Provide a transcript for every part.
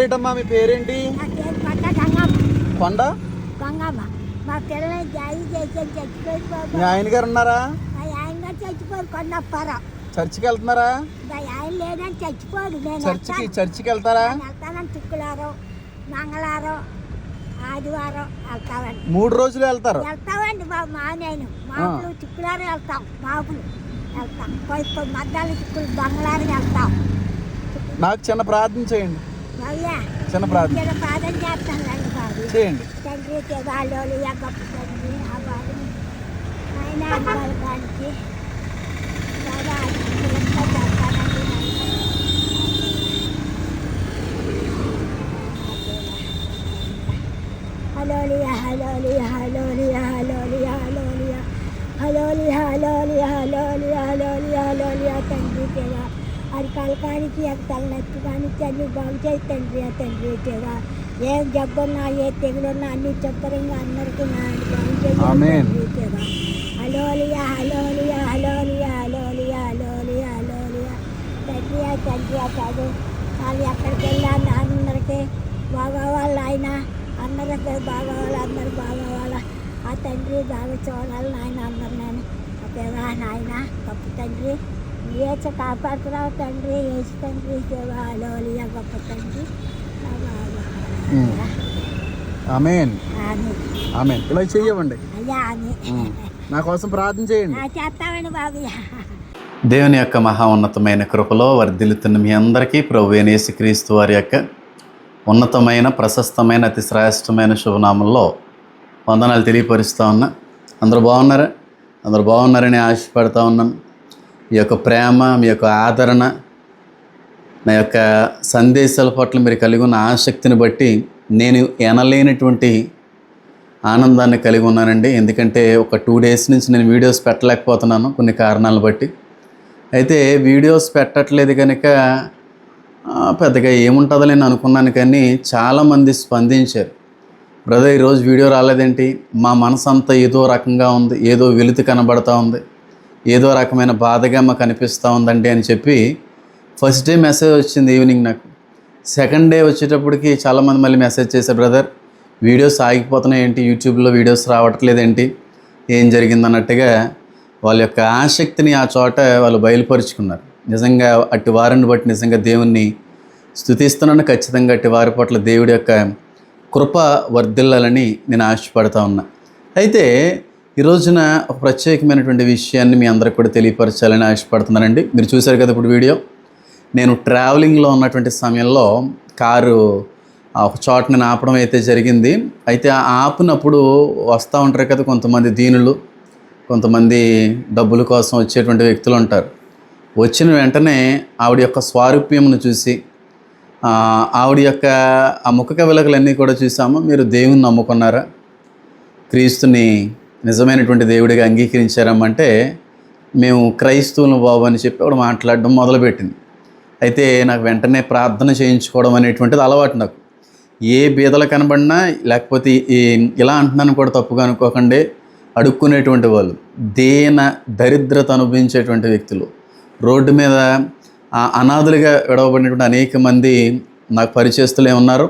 పేరేటమ్మా మీ పేరేంటి? నా పేరు పట్ట గంగమ్మ. కొండ? గంగమ్మ. మా పిల్లల్ని జాయి చేసి చచ్చిపోయి బాబు. మీ ఆయన గారు ఉన్నారా? మా ఆయన చర్చికి వెళ్తున్నారా? మా ఆయన లేదని చచ్చిపోదు నేను చర్చికి వెళ్తాను. చర్చికి వెళ్తారా? నేను వెళ్తానని శుక్రవారం మంగళవారం ఆదివారం వెళ్తామండి. మూడు రోజులు వెళ్తారు? వెళ్తామండి బాబు మా నేను. మాపులు శుక్రవారం వెళ్తాం వెళ్తాం. పోయి పోయి మద్దాలు చిక్కులు బంగ్లారం వెళ్తాం. నాకు చిన్న ప్రార్థన చేయండి. బాబుయా చిన్న ప్రార్థన. ఇక్కడ ప్రార్థన చేస్తానండి బాబు. చేయండి. తండ్రి తెగాలోలు గొప్ప తండ్రి ఆ బాబుని ఆయన అనుభవానికి బాగా ఆశీర్వదింప చేస్తానండి. హలోలియా హలోలియా హలోలియా హలోలియా హలోలియా. హలోలియా హలోలియా హలోలియా హలోలియా హలోలియా తండ్రి తెగా అరికాల కానికి తలనొప్పి కానీ అన్ని బాగు చేయి తండ్రి తండ్రి తెగా ఏం జబ్బున్నా ఏ తెగులున్నా అన్ని చెప్పరంగా అందరికీ నా బాగు చేయి తెగా హలోలియా హలోలియా హలోలియా హలోలియా హలోలియా హలోలియా తండ్రి ఆ తండ్రి ఆ కాదు. వాళ్ళు ఎక్కడికి వెళ్ళాలి అందరికీ బాగోవాలి ఆయన. అందరికీ బాగోవాలి అందరు బాగోవాలి ఆ తండ్రి బాగా చూడాలి నాయన అందరు నేను అదేవా నాయన? గొప్ప తండ్రి. ఏచ కాపాడుతున్నావు తండ్రి ఏసు తండ్రి దేవాలోలియా గొప్ప తండ్రి. ఉమ్. ఆమెన్. ఆమెన్ ఇలా చెయ్యవండి. అని నా కోసం ప్రార్థన చేయండి. చేస్తామండి బాబయ్య దేవుని యొక్క మహా ఉన్నతమైన కృపలో వర్ధిల్లుతున్న మీ అందరికీ ప్రభు యేసుక్రీస్తు వారి యొక్క ఉన్నతమైన ప్రశస్తమైన అతి శ్రేష్టమైన శుభనామంలో వందనాలు తెలియపరుస్తూ ఉన్నా. అందరూ బాగున్నారా? అందరూ బాగున్నారని ఆశపడతా ఉన్నాను. మీ యొక్క ప్రేమ మీ యొక్క ఆదరణ నా యొక్క సందేశాల పట్ల మీరు కలిగి ఉన్న ఆసక్తిని బట్టి నేను ఎనలేనటువంటి ఆనందాన్ని కలిగి ఉన్నానండి. ఎందుకంటే ఒక టూ డేస్ నుంచి నేను వీడియోస్ పెట్టలేకపోతున్నాను కొన్ని కారణాలను బట్టి. అయితే వీడియోస్ పెట్టట్లేదు కనుక పెద్దగా ఏముంటుందని నేను అనుకున్నాను కానీ చాలామంది స్పందించారు. బ్రదర్ ఈరోజు వీడియో రాలేదేంటి? మా మనసు అంతా ఏదో రకంగా ఉంది ఏదో వెలుతి కనబడతా ఉంది. ఏదో రకమైన బాధగా మాకు అనిపిస్తూ ఉందండి అని చెప్పి ఫస్ట్ డే మెసేజ్ వచ్చింది ఈవినింగ్ నాకు. సెకండ్ డే వచ్చేటప్పటికి చాలామంది మళ్ళీ మెసేజ్ చేశారు బ్రదర్ వీడియోస్ ఆగిపోతున్నాయి ఏంటి? యూట్యూబ్లో వీడియోస్ రావట్లేదేంటి ఏం జరిగింది? అన్నట్టుగా వాళ్ళ యొక్క ఆసక్తిని ఆ చోట వాళ్ళు బయలుపరుచుకున్నారు. నిజంగా అట్టి వారిని బట్టి నిజంగా దేవుణ్ణి స్థుతిస్తున్నాను ఖచ్చితంగా అట్టి వారి పట్ల దేవుడి యొక్క కృప వర్ధిల్లాలని నేను ఆశపడతా ఉన్నా. అయితే ఈ రోజున ఒక ప్రత్యేకమైనటువంటి విషయాన్ని మీ అందరికి కూడా తెలియపరచాలని ఆశపడుతున్నానండి. మీరు చూశారు కదా ఇప్పుడు వీడియో. నేను ట్రావెలింగ్లో ఉన్నటువంటి సమయంలో కారు ఒక చోట నేను ఆపడం అయితే జరిగింది. అయితే ఆపినప్పుడు వస్తూ ఉంటారు కదా కొంతమంది దీనులు కొంతమంది డబ్బుల కోసం వచ్చేటువంటి వ్యక్తులు ఉంటారు. వచ్చిన వెంటనే ఆవిడ యొక్క స్వారూప్యమును చూసి ఆవిడ యొక్క ఆ ముఖ కవిలకలన్నీ కూడా చూసాము. మీరు దేవుని నమ్ముకున్నారా? క్రీస్తుని నిజమైనటువంటి దేవుడిగా అంగీకరించారమ్మంటే మేము క్రైస్తవులు బాబు అని చెప్పి అప్పుడు మాట్లాడడం మొదలుపెట్టింది. అయితే నాకు వెంటనే ప్రార్థన చేయించుకోవడం అనేటువంటిది అలవాటు నాకు. ఏ బీదలు కనబడినా లేకపోతే ఈ ఇలా అంటున్నాను కూడా తప్పుగా అనుకోకండి అడుక్కునేటువంటి వాళ్ళు దేన దరిద్రత అనుభవించేటువంటి వ్యక్తులు. రోడ్డు మీద అనాథులుగా విడవబడినటువంటి అనేక మంది నాకు పరిచయస్తులే ఉన్నారు.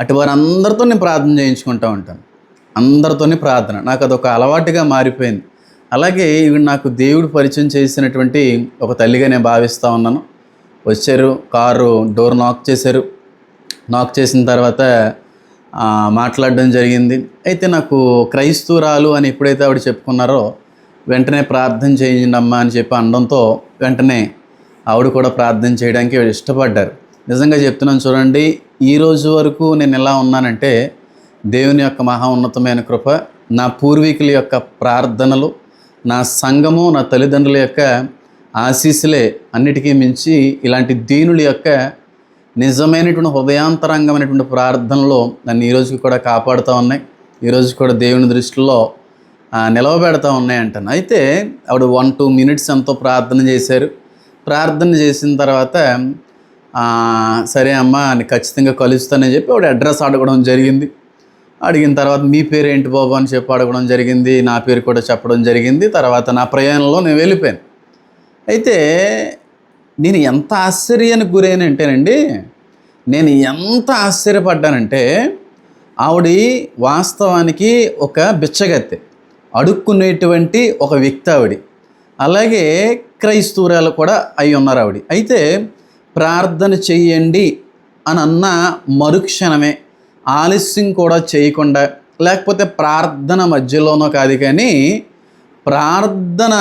అటు వారందరితో నేను ప్రార్థన చేయించుకుంటూ ఉంటాను. అందరితోని ప్రార్థన. నాకు అదొక అలవాటుగా మారిపోయింది. అలాగే ఇవి నాకు దేవుడు పరిచయం చేసినటువంటి ఒక తల్లిగా నేను భావిస్తూ ఉన్నాను. వచ్చారు కారు డోర్ నాక్ చేశారు. నాక్ చేసిన తర్వాత మాట్లాడడం జరిగింది. అయితే నాకు క్రైస్తవురాలు అని ఎప్పుడైతే ఆవిడ చెప్పుకున్నారో వెంటనే ప్రార్థన చేయండి అమ్మా అని చెప్పి అనడంతో వెంటనే ఆవిడ కూడా ప్రార్థన చేయడానికి ఇష్టపడ్డారు. నిజంగా చెప్తున్నాను చూడండి ఈ రోజు వరకు నేను ఎలా ఉన్నానంటే దేవుని యొక్క మహా ఉన్నతమైన కృప నా పూర్వీకుల యొక్క ప్రార్థనలు నా సంఘము నా తల్లిదండ్రుల యొక్క ఆశీస్సులే అన్నిటికీ మించి ఇలాంటి దీనుల యొక్క నిజమైనటువంటి హృదయాంతరంగమైనటువంటి ప్రార్థనలో నన్ను ఈరోజుకి కూడా కాపాడుతూ ఉన్నాయి. ఈరోజు కూడా దేవుని దృష్టిలో నిలవబెడతా ఉన్నాయంటాను. అయితే ఆవిడ వన్ టూ మినిట్స్ ఎంతో ప్రార్థన చేశారు. ప్రార్థన చేసిన తర్వాత సరే అమ్మా అని ఖచ్చితంగా కలుస్తానని చెప్పి ఆవిడ అడ్రస్ అడగడం జరిగింది. అడిగిన తర్వాత మీ పేరు ఏంటి బాబు? అని చెప్పి అడగడం జరిగింది. నా పేరు కూడా చెప్పడం జరిగింది. తర్వాత నా ప్రయాణంలో నేను వెళ్ళిపోయాను. అయితే నేను ఎంత ఆశ్చర్యానికి గురైనంటేనండి నేను ఎంత ఆశ్చర్యపడ్డానంటే ఆవిడ వాస్తవానికి ఒక బిచ్చగత్తె అడుక్కునేటువంటి ఒక వ్యక్తి ఆవిడ. అలాగే క్రైస్తవురాలు కూడా అయి ఉన్నారు ఆవిడ. అయితే ప్రార్థన చెయ్యండి అని అన్న మరుక్షణమే ఆలస్యం కూడా చేయకుండా లేకపోతే ప్రార్థన మధ్యలోనో కాదు కానీ ప్రార్థన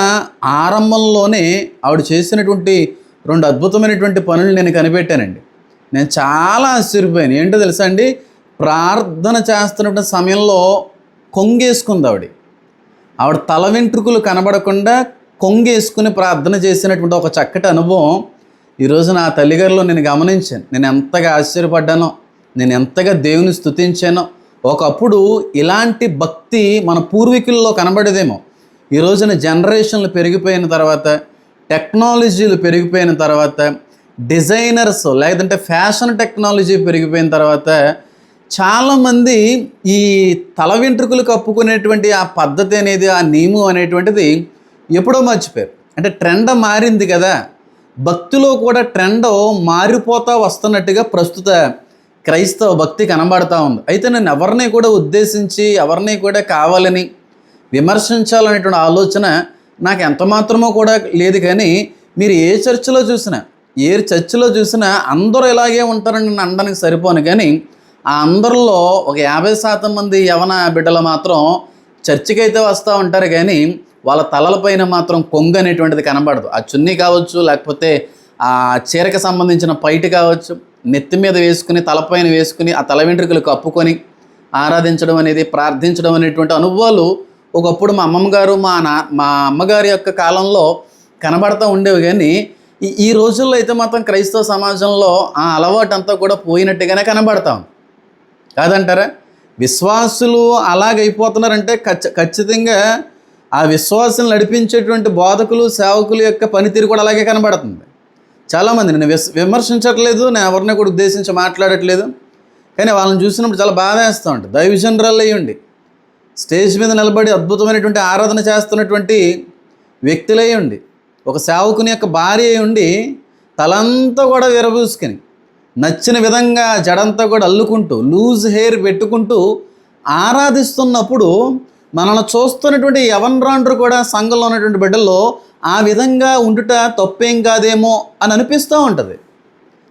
ఆరంభంలోనే ఆవిడ చేసినటువంటి రెండు అద్భుతమైనటువంటి పనులు నేను కనిపెట్టానండి. నేను చాలా ఆశ్చర్యపోయాను. ఏంటో తెలుసా అండి? ప్రార్థన చేస్తున్నటువంటి సమయంలో కొంగేసుకుంది ఆవిడ. ఆవిడ తల వెంట్రుకలు కనబడకుండా కొంగేసుకుని ప్రార్థన చేసినటువంటి ఒక చక్కటి అనుభవం ఈరోజు నా తల్లిగారిలో నేను గమనించాను. నేను ఎంతగా ఆశ్చర్యపడ్డానో. నేను ఎంతగా దేవుని స్థుతించానో ఒకప్పుడు ఇలాంటి భక్తి మన పూర్వీకుల్లో కనబడేదేమో. ఈ రోజున జనరేషన్లు పెరిగిపోయిన తర్వాత టెక్నాలజీలు పెరిగిపోయిన తర్వాత డిజైనర్స్ లేదంటే ఫ్యాషన్ టెక్నాలజీ పెరిగిపోయిన తర్వాత చాలామంది ఈ తల వెంట్రుకలు కప్పుకునేటువంటి ఆ పద్ధతి అనేది ఆ నియమం అనేటువంటిది ఎప్పుడో మర్చిపోయారు. అంటే ట్రెండ్ మారింది కదా. భక్తిలో కూడా ట్రెండ్ మారిపోతా వస్తున్నట్టుగా ప్రస్తుత క్రైస్తవ భక్తి కనబడతా ఉంది. అయితే నేను ఎవరిని కూడా ఉద్దేశించి ఎవరిని కూడా కావాలని విమర్శించాలనేటువంటి ఆలోచన నాకు ఎంత మాత్రమో కూడా లేదు. కానీ మీరు ఏ చర్చిలో చూసినా ఏ చర్చిలో చూసినా అందరూ ఇలాగే ఉంటారని నేను అనడానికి సరిపోను. కానీ ఆ అందరిలో ఒక యాభై శాతం మంది యవన బిడ్డలు మాత్రం చర్చికి అయితే వస్తూ ఉంటారు. కానీ వాళ్ళ తలలపైన మాత్రం కొంగు అనేటువంటిది కనబడదు. ఆ చున్నీ కావచ్చు లేకపోతే ఆ చీరకు సంబంధించిన పైటి కావచ్చు నెత్తి మీద వేసుకుని తలపైన వేసుకుని ఆ తల వెంట్రుకలు కప్పుకొని ఆరాధించడం అనేది ప్రార్థించడం అనేటువంటి అనుభవాలు ఒకప్పుడు మా అమ్మమ్మ గారు మా నా మా అమ్మగారి యొక్క కాలంలో కనబడతా ఉండేవి. కానీ ఈ ఈ రోజుల్లో అయితే మాత్రం క్రైస్తవ సమాజంలో ఆ అలవాటు అంతా కూడా పోయినట్టుగానే కనబడతాం కాదంటారా? విశ్వాసులు అలాగైపోతున్నారంటే ఖచ్చ ఖచ్చితంగా ఆ విశ్వాసం నడిపించేటువంటి బోధకులు సేవకులు యొక్క పనితీరు కూడా అలాగే కనబడుతుంది. చాలామంది నేను విమర్శించట్లేదు నేను ఎవరిని కూడా ఉద్దేశించి మాట్లాడట్లేదు. కానీ వాళ్ళని చూసినప్పుడు చాలా బాధ వేస్తూ ఉంటుంది. దైవజనరాలు అయ్యండి స్టేజ్ మీద నిలబడి అద్భుతమైనటువంటి ఆరాధన చేస్తున్నటువంటి వ్యక్తులై ఉండి ఒక సేవకుని యొక్క భార్య అయి ఉండి తలంతా కూడా విరబూసుకుని నచ్చిన విధంగా జడంతా కూడా అల్లుకుంటూ లూజ్ హెయిర్ పెట్టుకుంటూ ఆరాధిస్తున్నప్పుడు మనల్ని చూస్తున్నటువంటి యవనరాండ్రు కూడా సంఘంలో ఉన్నటువంటి బిడ్డల్లో ఆ విధంగా ఉండుట తప్పేం కాదేమో అని అనిపిస్తూ ఉంటుంది.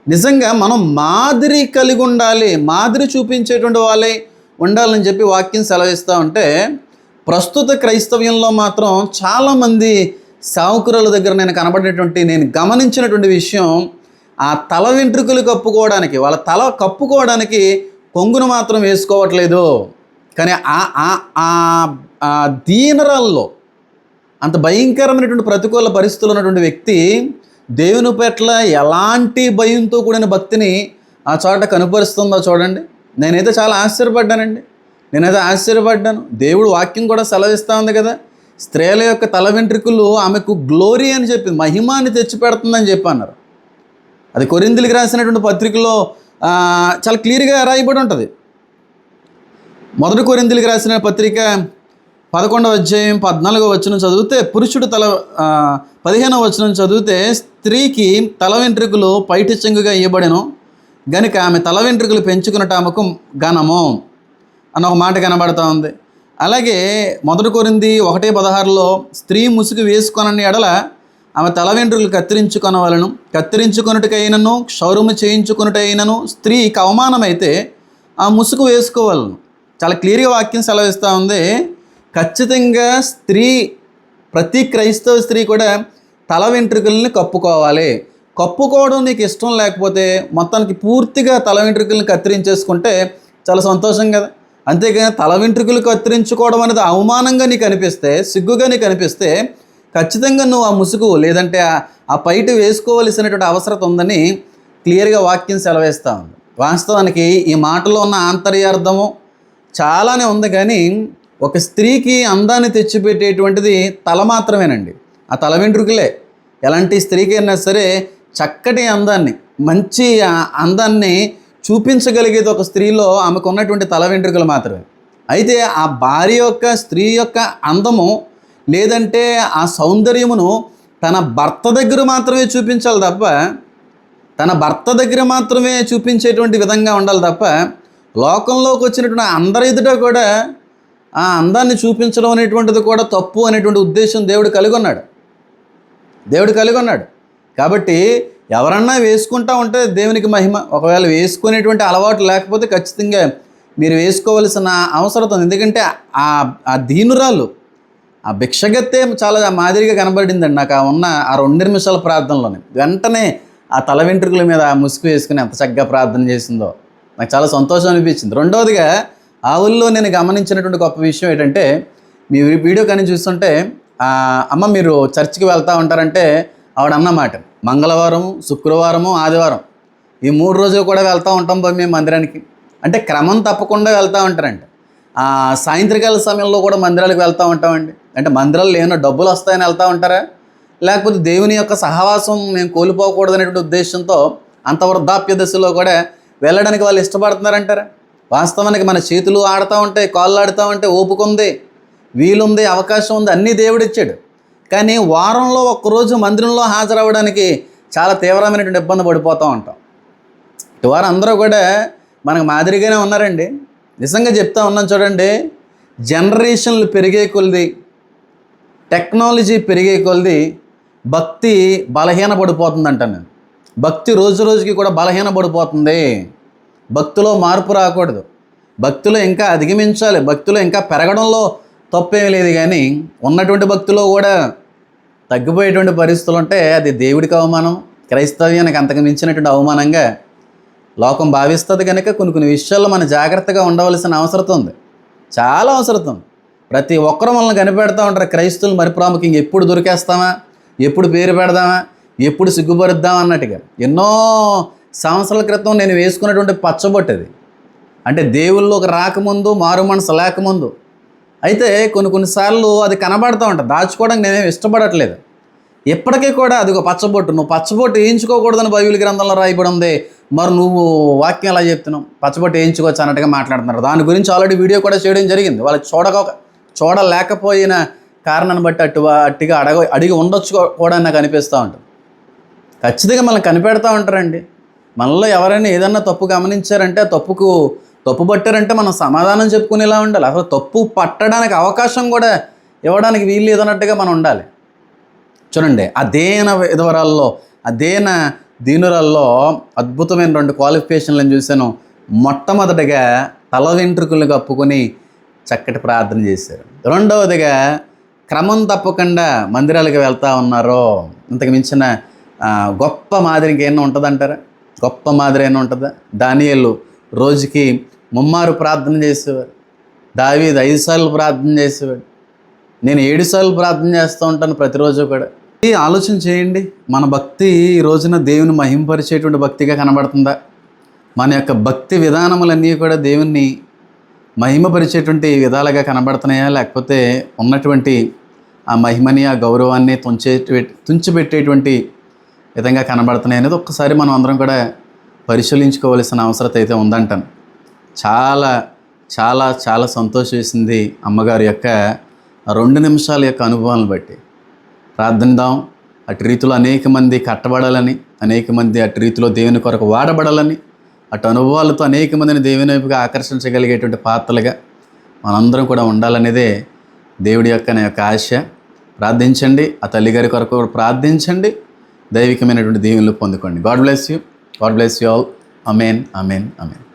నిజంగా మనం మాదిరి కలిగి ఉండాలి మాదిరి చూపించేటువంటి వాళ్ళే ఉండాలని చెప్పి వాక్యం సెలవిస్తూ ఉంటే ప్రస్తుత క్రైస్తవ్యంలో మాత్రం చాలామంది సావుకురుల దగ్గర నేను కనబడినటువంటి నేను గమనించినటువంటి విషయం ఆ తల వెంట్రుకలు కప్పుకోవడానికి వాళ్ళ తల కప్పుకోవడానికి కొంగును మాత్రం వేసుకోవట్లేదు. కానీ ఆ ఆ- ఆ- ఆ దీనరాల్లో అంత భయంకరమైనటువంటి ప్రతికూల పరిస్థితులు ఉన్నటువంటి వ్యక్తి దేవుని పట్ల ఎలాంటి భయంతో కూడిన భక్తిని ఆ చోట కనుపరుస్తుందో చూడండి. నేనైతే చాలా ఆశ్చర్యపడ్డానండి. నేనైతే ఆశ్చర్యపడ్డాను. దేవుడు వాక్యం కూడా సెలవిస్తూ ఉంది కదా. స్త్రీల యొక్క తల వెంట్రుకలు ఆమెకు గ్లోరీ అని చెప్పింది. మహిమాని తెచ్చిపెడుతుందని చెప్పి అన్నారు అది కొరిందులకి రాసినటువంటి పత్రికలో చాలా క్లియర్గా రాయబడి ఉంటుంది. మొదటి కొరిందులకి రాసిన పత్రిక పదకొండవ అధ్యాయం పద్నాలుగో వచనం చదివితే పురుషుడు తల పదిహేనవ వచనం చదివితే స్త్రీకి తల వెంట్రుకలు పైటి చెంగుగా ఇవ్వబడెను గనుక ఆమె తల వెంట్రుకలు పెంచుకున్నటముకు ఘనము అన్న ఒక మాట కనబడతా ఉంది. అలాగే మొదటి కొరింది ఒకటే పదహారులో స్త్రీ ముసుగు వేసుకొనని ఎడల ఆమె తల వెంట్రుకలు కత్తిరించుకొనవలను. కత్తిరించుకొనుటకైనను క్షౌరము చేయించుకొనుటైనను స్త్రీకి అవమానమైతే ఆ ముసుగు వేసుకోవాలను. చాలా క్లియర్గా వాక్యం సెలవిస్తూ ఉంది. ఖచ్చితంగా స్త్రీ ప్రతి క్రైస్తవ స్త్రీ కూడా తల వెంట్రుకల్ని కప్పుకోవాలి. కప్పుకోవడం నీకు ఇష్టం లేకపోతే మొత్తానికి పూర్తిగా తల వెంట్రుకల్ని కత్తిరించేసుకుంటే చాలా సంతోషం కదా. అంతేగాని తల వెంట్రుకలు కత్తిరించుకోవడం అనేది అవమానంగా నీకు అనిపిస్తే సిగ్గుగా నీకు అనిపిస్తే ఖచ్చితంగా నువ్వు ఆ ముసుగు లేదంటే ఆ- ఆ పైట వేసుకోవలసినటువంటి అవసరం ఉందని క్లియర్గా వాక్యం సెలవేస్తూ ఉంది. వాస్తవానికి ఈ మాటలో ఉన్న ఆంతర్యార్థము చాలానే ఉంది కానీ ఒక స్త్రీకి అందాన్ని తెచ్చిపెట్టేటువంటిది తల మాత్రమేనండి. ఆ తల వెంట్రుకలే. ఎలాంటి స్త్రీకి అయినా సరే చక్కటి అందాన్ని మంచి అందాన్ని చూపించగలిగేది ఒక స్త్రీలో ఆమెకు ఉన్నటువంటి తల వెంట్రుకలు మాత్రమే. అయితే ఆ భార్య యొక్క స్త్రీ యొక్క అందము లేదంటే ఆ సౌందర్యమును తన భర్త దగ్గర మాత్రమే చూపించాలి తప్ప తన భర్త దగ్గర మాత్రమే చూపించేటువంటి విధంగా ఉండాలి తప్ప లోకంలోకి వచ్చినటువంటి అందరి ఎదుట కూడా ఆ అందాన్ని చూపించడం అనేటువంటిది కూడా తప్పు అనేటువంటి ఉద్దేశం దేవుడు కలిగి ఉన్నాడు. దేవుడు కలిగి ఉన్నాడు. కాబట్టి ఎవరన్నా వేసుకుంటా ఉంటే దేవునికి మహిమ ఒకవేళ వేసుకునేటువంటి అలవాటు లేకపోతే ఖచ్చితంగా మీరు వేసుకోవలసిన అవసరం ఉంది. ఎందుకంటే ఆ ఆ దీనురాలు ఆ భిక్షగత్తే చాలా మాదిరిగా కనబడిందండి నాకు ఆ ఉన్న ఆ రెండు నిమిషాల ప్రార్థనలోనే. వెంటనే ఆ తల వెంట్రుకల మీద ఆ ముసుగు వేసుకుని ఎంత చక్కగా ప్రార్థన చేసిందో నాకు చాలా సంతోషం అనిపించింది. రెండవదిగా ఆవుల్లో నేను గమనించినటువంటి గొప్ప విషయం ఏంటంటే మీ వీడియో కానీ చూస్తుంటే అమ్మ మీరు చర్చికి వెళ్తూ ఉంటారంటే ఆవిడ అన్నమాట మంగళవారం శుక్రవారము ఆదివారం ఈ మూడు రోజులు కూడా వెళ్తూ ఉంటాం పోయి మేము మందిరానికి. అంటే క్రమం తప్పకుండా వెళ్తూ ఉంటారంట. సాయంత్రకాల సమయంలో కూడా మందిరాలకు వెళ్తూ ఉంటామండి. అంటే మందిరాలు ఏమైనా డబ్బులు వస్తాయని వెళ్తూ ఉంటారా? లేకపోతే దేవుని యొక్క సహవాసం మేము కోల్పోకూడదు అనేటువంటి ఉద్దేశంతో అంత వృద్ధాప్య దశలో కూడా వెళ్ళడానికి వాళ్ళు ఇష్టపడుతున్నారంటారా? వాస్తవానికి మన చేతులు ఆడుతూ ఉంటాయి కాళ్ళు ఆడుతూ ఉంటే ఓపుకుంది వీలుంది అవకాశం ఉంది అన్నీ దేవుడు ఇచ్చాడు. కానీ వారంలో ఒక్కరోజు మందిరంలో హాజరవ్వడానికి చాలా తీవ్రమైనటువంటి ఇబ్బంది పడిపోతూ ఉంటాం. ఇటు అందరూ కూడా మనకు మాదిరిగానే ఉన్నారండి. నిజంగా చెప్తా ఉన్నాం చూడండి జనరేషన్లు పెరిగే కొలిది టెక్నాలజీ పెరిగే కొలిది భక్తి బలహీన పడిపోతుందంట నేను. భక్తి రోజు రోజుకి కూడా బలహీన పడిపోతుంది భక్తిలో మార్పు రాకూడదు. భక్తులు ఇంకా అధిగమించాలి. భక్తులు ఇంకా పెరగడంలో తప్పేమీ లేదు కానీ ఉన్నటువంటి భక్తులు కూడా తగ్గిపోయేటువంటి పరిస్థితులు ఉంటే అది దేవుడికి అవమానం క్రైస్తవ్యానికి అంతకు మించినటువంటి అవమానంగా లోకం భావిస్తుంది కనుక కొన్ని కొన్ని విషయాల్లో మనం జాగ్రత్తగా ఉండవలసిన అవసరం ఉంది. చాలా అవసరం ఉంది. ప్రతి ఒక్కరు మనల్ని కనిపెడతా ఉంటారు. క్రైస్తవులు మరి ప్రాముఖ్యంగా ఎప్పుడు దొరికేస్తామా? ఎప్పుడు పేరు పెడదామా? ఎప్పుడు సిగ్గుపరుద్దామా అన్నట్టుగా. ఎన్నో సంవత్సరాల క్రితం నేను వేసుకున్నటువంటి పచ్చబొట్టు అది. అంటే దేవుళ్ళలోకి రాకముందు మారు మనసు లేకముందు. అయితే కొన్ని కొన్నిసార్లు అది కనబడుతూ ఉంటుంది. దాచుకోవడానికి నేనేం ఇష్టపడట్లేదు. ఇప్పటికీ కూడా అది ఒక పచ్చబొట్టు. నువ్వు పచ్చబొట్టు వేయించుకోకూడదని బైబిల్ గ్రంథంలో రాయబడి ఉంది. మరి నువ్వు వాక్యం ఎలా చెప్తున్నావు? పచ్చబొట్టు వేయించుకోవచ్చు అన్నట్టుగా మాట్లాడుతున్నారు. దాని గురించి ఆల్రెడీ వీడియో కూడా చేయడం జరిగింది. వాళ్ళు చూడక చూడలేకపోయిన కారణాన్ని బట్టి అటు అట్టిగా అడగ అడిగి ఉండొచ్చు కూడా నాకు అనిపిస్తూ ఉంటుంది. ఖచ్చితంగా మనల్ని కనిపెడతా ఉంటారండి. మనలో ఎవరైనా ఏదన్నా తప్పు గమనించారంటే ఆ తప్పుకు తప్పు పట్టారంటే మనం సమాధానం చెప్పుకునేలా ఉండాలి. అసలు తప్పు పట్టడానికి అవకాశం కూడా ఇవ్వడానికి వీలు లేదన్నట్టుగా మనం ఉండాలి. చూడండి అదేన విధవరాల్లో అదేన దీనురాల్లో అద్భుతమైన రెండు క్వాలిఫికేషన్లను చూశాను. మొట్టమొదటిగా తల వెంట్రుకలు కప్పుకొని చక్కటి ప్రార్థన చేశారు. రెండవదిగా క్రమం తప్పకుండా మందిరాలకు వెళ్తా ఉన్నారు ఇంతకు మించిన గొప్ప మాదిరికి ఏమైనా ఉంటుందంటారా? గొప్ప మాదిరి అయినా ఉంటుందా. దానియలు రోజుకి ముమ్మారు ప్రార్థన చేసేవారు దావీది ఐదు సార్లు ప్రార్థన చేసేవాడు. నేను ఏడు సార్లు ప్రార్థన చేస్తూ ఉంటాను ప్రతిరోజు కూడా. ఈ ఆలోచన చేయండి. మన భక్తి ఈ రోజున దేవుని మహింపరిచేటువంటి భక్తిగా కనబడుతుందా? మన యొక్క భక్తి విధానములన్నీ కూడా దేవుణ్ణి మహిమపరిచేటువంటి విధాలుగా కనబడుతున్నాయా? లేకపోతే ఉన్నటువంటి ఆ మహిమని ఆ గౌరవాన్ని తుంచే తుంచిపెట్టేటువంటి విధంగా కనబడుతున్నాయి అనేది ఒక్కసారి మనం అందరం కూడా పరిశీలించుకోవాల్సిన అవసరం అయితే ఉందంటాను. చాలా చాలా చాలా సంతోషం వేసింది అమ్మగారి యొక్క రెండు నిమిషాల యొక్క అనుభవాలను బట్టి. ప్రార్థిద్దాం అటు రీతిలో అనేక మంది కట్టబడాలని అనేక మంది అటు రీతిలో దేవుని కొరకు వాడబడాలని అటు అనుభవాలతో అనేక మందిని దేవుని వైపుగా ఆకర్షించగలిగేటువంటి పాత్రలుగా మనందరం కూడా ఉండాలనేదే దేవుడి యొక్క నా యొక్క ఆశ. ప్రార్థించండి. ఆ తల్లిగారి కొరకు ప్రార్థించండి. దైవికమైనటువంటి దీవెనలు పొందుకోండి. God bless you. God bless you all. Amen amen amen